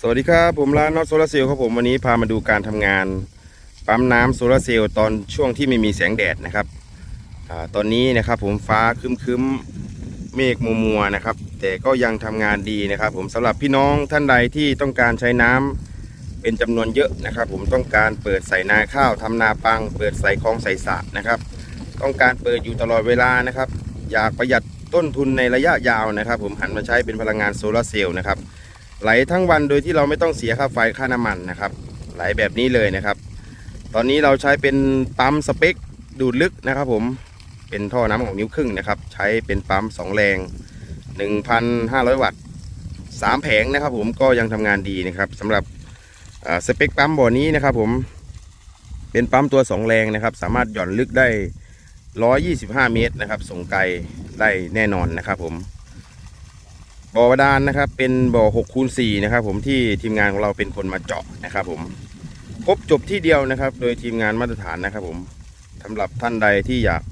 สวัสดีครับผมร้านน็อตโซลาเซลล์ครับผมวันนี้พามาดูการทำงานปั๊มน้ำโซลาเซลล์ตอนช่วงที่ไม่มีแสงแดดนะครับอตอนนี้นะครับผมฟ้าครึ้มเมฆมัวมัวนะครับ แต่ก็ยังทำงานดีนะครับ ผมสำหรับพี่น้องท่านใดที่ต้องการใช้น้ำเป็นจำนวนเยอะนะครับ ผมต้องการเปิดใส่นาข้าวทำนาปัง เปิดใส่คลองใส่สระนะครับ ต้องการเปิดอยู่ตลอดเวลานะครับ อยากประหยัดต้นทุนในระยะยาวนะครับ ผมหันมาใช้เป็นพลังงานโซลาร์เซลล์นะครับ ไหลทั้งวันโดยที่เราไม่ต้องเสียค่าไฟค่าน้ำมันนะครับ ไหลแบบนี้เลยนะครับ ตอนนี้เราใช้เป็นปั๊มสเปคดูดลึกนะครับผมเป็นท่อน้ำของนิ้วครึ่งนะครับ ใช้เป็นปั๊มสองแรง 1,500 วัตต์สามแผงนะครับ ผมก็ยังทำงานดีนะครับสำหรับสเปคปั๊มบ่อนี้นะครับ ผมเป็นปั๊มตัวสองแรงนะครับ สามารถหย่อนลึกได้ 125 เมตรนะครับส่งไกลได้แน่นอนนะครับผม บ่อบาดาลนะครับ เป็นบ่อ6คูณ4นะครับ ผมที่ทีมงานของเราเป็นคนมาเจาะนะครับ ผมครบจบที่เดียวนะครับ โดยทีมงานมาตรฐานนะครับ ผมสำหรับท่านใดที่อยาก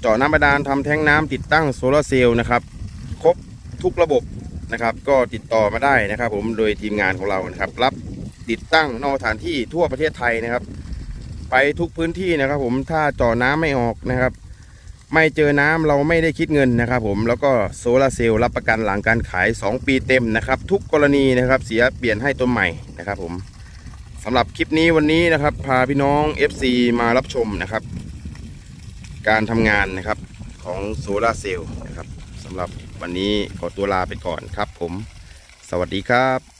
เจาะน้ำบาดาลทำแท้งน้ำติดตั้งโซลาร์เซลล์นะครับ ครบทุกระบบนะครับ ก็ติดต่อมาได้นะครับ ผมโดยทีมงานของเรานะครับ รับติดตั้งนอกสถานที่ทั่วประเทศไทยนะครับ ไปทุกพื้นที่นะครับ ผมถ้าเจาะน้ำไม่ออกนะครับ ไม่เจอน้ำเราไม่ได้คิดเงินนะครับผมแล้วก็โซลาร์เซลล์รับประกันหลังการขาย 2 ปีเต็มนะครับ ทุกกรณีนะครับเสียเปลี่ยนให้ต้นใหม่นะครับผมสำหรับคลิปนี้วันนี้นะครับ พาพี่น้อง FC มารับชมนะครับ การทำงานนะครับของโซลาร์เซลล์นะครับสำหรับวันนี้ขอตัวลาไปก่อนครับผม สวัสดีครับ